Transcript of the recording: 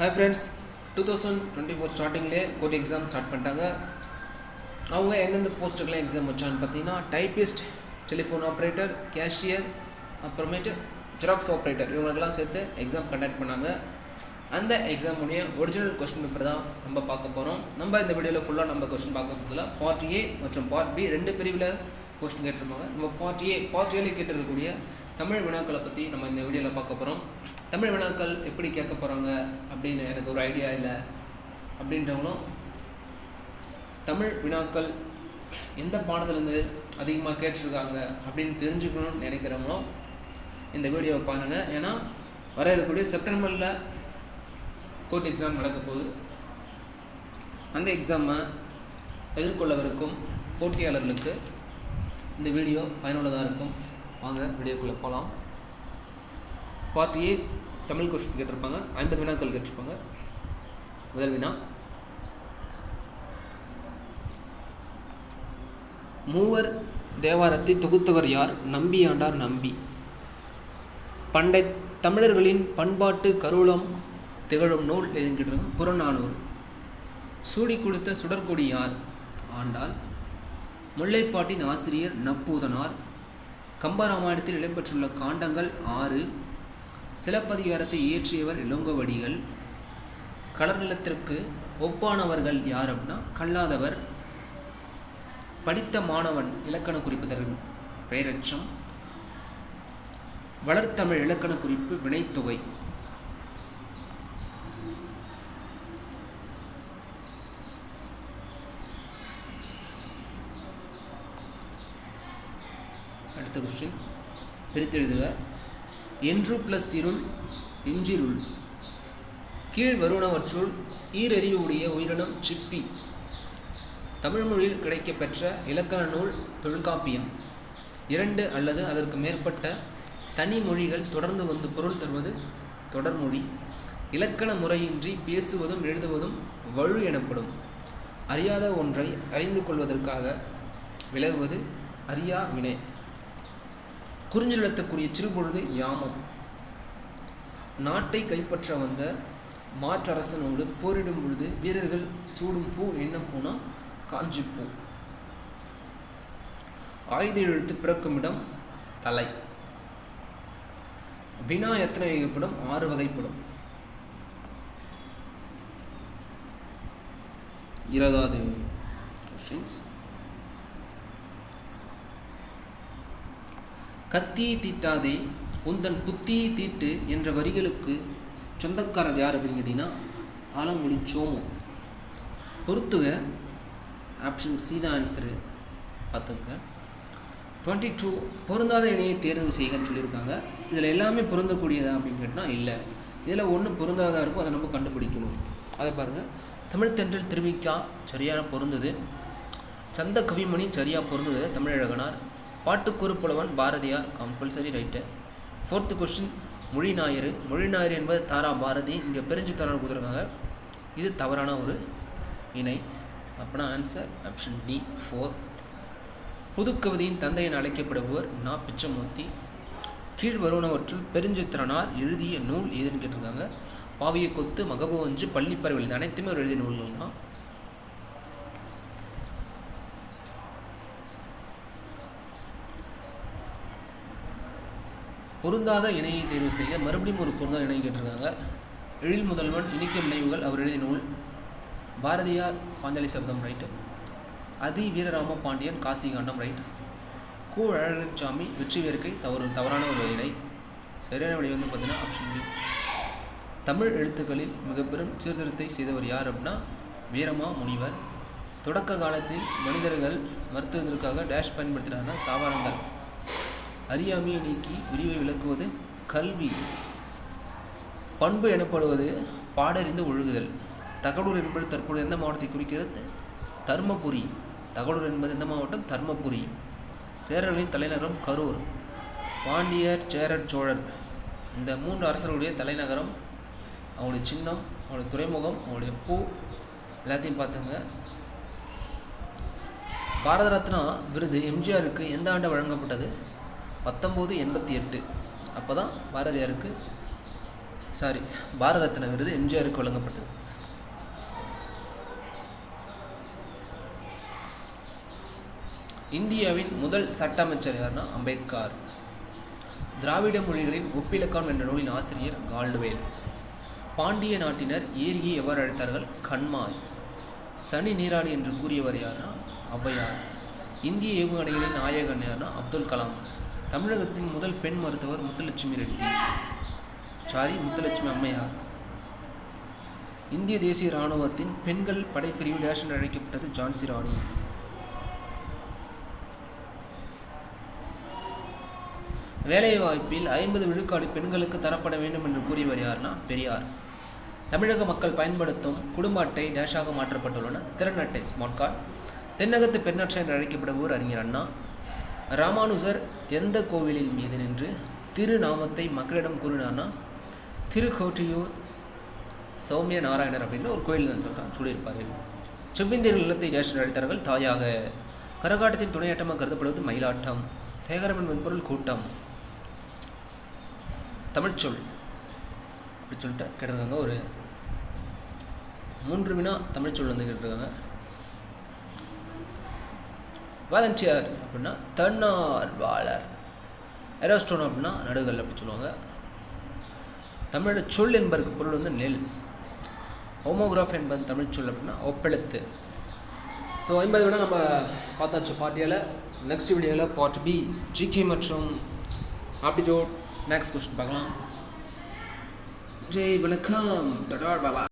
Hi friends two thousand twenty four ஸ்டார்டிங்லேயே court exam start பண்ணிட்டாங்க. அவங்க எந்தெந்த போஸ்ட்டுக்கெலாம் எக்ஸாம் வச்சான்னு பார்த்தீங்கன்னா டைப்பிஸ்ட் டெலிஃபோன் ஆப்ரேட்டர் கேஷியர் அப்புறமேட்டு ஜெராக்ஸ் ஆப்ரேட்டர் இவங்களுக்கெல்லாம் சேர்த்து எக்ஸாம் கண்டக்ட் பண்ணாங்க. அந்த எக்ஸாமுடைய ஒரிஜினல் கொஸ்டின் பேப்பர் தான் நம்ம பார்க்க போகிறோம் நம்ம இந்த வீடியோவில் ஃபுல்லாக நம்ம கொஸ்டின் பார்க்க போகிறதுல பார்ட் ஏ மற்றும் பார்ட் பி ரெண்டு பிரிவில் கொஸ்டின் கேட்டிருப்பாங்க. நம்ம பார்ட் ஏ பார்ட் ஏல கேட்டிருக்கக்கூடிய தமிழ் வினாக்களை பற்றி நம்ம இந்த வீடியோவில் பார்க்க போகிறோம் தமிழ் வினாக்கள் எப்படி கேட்க போகிறாங்க அப்படின்னு எனக்கு ஒரு ஐடியா இல்லை. அப்படின்றவங்களும் தமிழ் வினாக்கள் எந்த பாடத்துலேருந்து அதிகமாக கேட்டிருக்காங்க அப்படின்னு தெரிஞ்சுக்கணும்னு நினைக்கிறவங்களும் இந்த வீடியோவை பாருங்கள் ஏன்னா வர இருக்கக்கூடிய செப்டம்பரில் கோர்ட் எக்ஸாம் நடக்க போகுது. அந்த எக்ஸாமை எதிர்கொள்ளவிருக்கும் போட்டியாளர்களுக்கு இந்த வீடியோ பயனுள்ளதாக இருக்கும். வாங்க வீடியோக்குள்ளே போகலாம் பார்ட் ஏ தமிழ் கொஸ்டின் கேட்டிருப்பாங்க. ஐம்பது வினாக்கள் கேட்டிருப்பாங்க. முதல் வினா. மூவர் தேவாரத்தை தொகுத்தவர் யார்? நம்பியாண்டார் நம்பி. பண்டை தமிழர்களின் பண்பாட்டு கருளம் திகழும் நூல் எதுன்னு கேட்டிருக்காங்க. புறநானூறு. சூடி கொடுத்த சுடற்கொடி யார்? ஆண்டாள். முல்லைப்பாட்டின் ஆசிரியர் நப்பூதனார். கம்பராமாயணத்தில் இடம்பெற்றுள்ள காண்டங்கள் ஆறு. சிலப்பதிகாரத்தை இயற்றியவர் இளங்கோவடிகள். கலர்நிலத்திற்கு ஒப்பானவர்கள் யார் அப்படின்னா கல்லாதவர். படித்த மாணவன் இலக்கண குறிப்பதற்கு பெயரச்சம். வளர்த்தமிழ் இலக்கண குறிப்பு வினைத்தொகை. அடுத்த கொஸ்டின் பிரித்தெழுதுக. என்று ப்ளஸ் இருள் இன்றிருள். கீழ் வருவனவற்றுள் ஈரறிவுடைய உயிரினம் சிப்பி தமிழ்மொழியில் கிடைக்கப்பெற்ற இலக்கண நூல் தொல்காப்பியம். இரண்டு அல்லது அதற்கு மேற்பட்ட தனி மொழிகள் தொடர்ந்து வந்து பொருள் தருவது தொடர்மொழி இலக்கண முறையின்றி பேசுவதும் எழுதுவதும் வழு எனப்படும். அறியாத ஒன்றை அறிந்து கொள்வதற்காக விலகுவது அறியா வினை. குறிஞ்செழுத்தக்கூடிய சிறுபொழுது யாமம். நாட்டை கைப்பற்ற வந்த மாற்றரசனோடு போரிடும் பொழுது வீரர்கள் சூடும் பூ என்ன பூனா? காஞ்சி பூ. ஆயுத எழுத்து பிறக்கும் இடம் தலை. வினா எத்தனை வகைப்படும் ஆறு வகைப்படும். இருபதாவது கொஸ்டின்ஸ் கத்தியை தீட்டாதே உந்தன் புத்தியை தீட்டு என்ற வரிகளுக்கு சொந்தக்காரர் யார் அப்படின்னு கேட்டிங்கன்னா ஆலங்குடி சோமு. பொறுத்துக ஆப்ஷன் சி தான் ஆன்சரு பார்த்துங்க. டுவெண்ட்டி டூ பொருந்தாத இணையை தேர்வு செய்கன்னு சொல்லியிருக்காங்க. இதில் எல்லாமே பொருந்தக்கூடியதா அப்படின்னு கேட்டால் இல்லை. இதில் ஒன்று பொருந்தாததாக இருக்கும் அதை நம்ம கண்டுபிடிக்கணும். அதை பாருங்கள் தமிழ் தென்றல் திருவிக்கா சரியான பொருந்தது. சந்த கவிமணி சரியாக பொருந்தது தமிழழகனார். பாட்டுக்குறு புலவன் Bharathiyar compulsory right fourth question மொழி ஞாயிறு மொழி ஞாயிறு என்பது தாரா பாரதி. இங்கே பிரிஞ்சு தரணும் கொடுத்துருக்காங்க. இது தவறான ஒரு இணை. அப்படின்னா ஆன்சர் ஆப்ஷன் டி ஃபோர் புதுக்கவிதையின் தந்தை என அழைக்கப்படுபவர் நா. பிச்சமூர்த்தி. கீழ் வருவனவற்றுள் பெருஞ்சித்திரனார் எழுதிய நூல் எதுன்னு கேட்டிருக்காங்க. பாவிய கொத்து மகபோவஞ்சு பள்ளிப்பறவை அனைத்துமே ஒரு எழுதிய நூல்கள் தான் பொருந்தாத இணையை தேர்வு செய்ய மறுபடியும் ஒரு பொருந்தாத இணை கேட்டிருக்காங்க. எழில் முதல்வன் இனிக்கும் நினைவுகள் அவர் எழுதிய நூல் பாரதியார் பாஞ்சாலி சப்தம் ரைட்டு அதி வீரராம பாண்டியன் காசி காண்டம் ரைட் கு வெற்றி வேர்க்கை தவறு தவறான ஒரு இணை. சரியான விடை வந்து பார்த்தீங்கன்னா ஆப்ஷன் பி தமிழ் எழுத்துக்களில் மிக பெரும் சீர்திருத்தத்தை செய்தவர் யார் அப்படின்னா வீரமா முனிவர். தொடக்க காலத்தில் மனிதர்கள் மருத்துவத்திற்காக டேஷ் பயன்படுத்தினார்னா தாவரங்கள். அறியாமையை நீக்கி விரிவை விளக்குவது கல்வி. பண்பு எனப்படுவது பாடறிந்து ஒழுகுதல். தகடூர் என்பது தற்போது எந்த மாவட்டத்தை குறிக்கிறது? தர்மபுரி. தகடூர் என்பது எந்த மாவட்டம்? தர்மபுரி. சேரர்களின் தலைநகரம் கரூர். பாண்டியர் சேரர் சோழர். இந்த மூன்று அரசர்களுடைய தலைநகரம் அவங்களுடைய சின்னம் அவங்களுடைய துறைமுகம் அவங்களுடைய பூ எல்லாத்தையும் பார்த்துங்க. பாரத ரத்னா விருது எம்ஜிஆருக்கு எந்த ஆண்டு வழங்கப்பட்டது? பத்தொம்போது எண்பத்தி எட்டு. அப்போ தான் பாரதியாருக்கு சாரி பாரத ரத்ன விருது எம்ஜிஆருக்கு வழங்கப்பட்டது. இந்தியாவின் முதல் சட்ட அமைச்சர் யாருன்னா அம்பேத்கர். திராவிட மொழிகளின் ஒப்பிலக்கம் என்ற நூலின் ஆசிரியர் கால்டுவேல். பாண்டிய நாட்டினர் ஏரியை எவ்வாறு அழைத்தார்கள்? கண்மாய். சனி நீராடி என்று கூறியவர் யாருன்னா ஔவையார் இந்திய ஏவுகணைகளின் நாயகன் யாருன்னா அப்துல் கலாம். தமிழகத்தின் முதல் பெண் மருத்துவர் முத்துலட்சுமி ரெட்டி. சாரி முத்துலட்சுமி அம்மையார். இந்திய தேசிய இராணுவத்தின் பெண்கள் படைப்பிரிவு டேஷ் என்று அழைக்கப்பட்டது ஜான்சி ராணி. வேலைவாய்ப்பில் ஐம்பது விழுக்காடு பெண்களுக்கு தரப்பட வேண்டும் என்று கூறியவர் யார்னா பெரியார். தமிழக மக்கள் பயன்படுத்தும் குடும்ப அட்டை டேஷாக மாற்றப்பட்டுள்ளன. திறன் அட்டை ஸ்மார்ட் கார்டு. தென்னகத்து பெண்ணற்ற என்று அழைக்கப்படுபவர் அறிஞர் அண்ணா. ராமானுஜர் எந்த கோவிலின் மீது நின்று திருநாமத்தை மக்களிடம் கூறினார்னா திருக்கோட்டியூர் சௌமிய நாராயணர் அப்படின்னு ஒரு கோயில் தான் சொல்லியிருப்பார். செவ்விந்தியர்கள் இல்லத்தை டேஷ் அழைத்தார்கள் தாயாக கரகாட்டத்தின் துணையாட்டமாக கருதப்படுவது மயிலாட்டம் சேகரமன் மென்பொருள் கூட்டம். தமிழ்ச்சொல். அப்படி சொல்லிட்டு கேட்டிருக்காங்க ஒரு மூன்று வினா தமிழ்ச்சொல் வந்து கேட்டிருக்காங்க. வாலண்டியர் அப்படின்னா தன்னார்வாளர் எரோஸ்டோன் அப்படின்னா நடுகள் அப்படி சொல்லுவாங்க. தமிழோட சொல் என்பதற்கு பொருள் வந்து நெல். ஹோமோகிராஃப் என்பது தமிழ் சொல் அப்படின்னா ஒப்பெழுத்து. ஸோ ஐம்பது விட நம்ம பார்த்தாச்சு பார்ட்டியில் நெக்ஸ்ட் வீடியோவில் பார்ட் பி ஜிகே மற்றும் ஆப்டிடியூட் மேக்ஸ் கொஸ்டின் பார்க்கலாம். ஜெய் வணக்கம். டடா பாபா.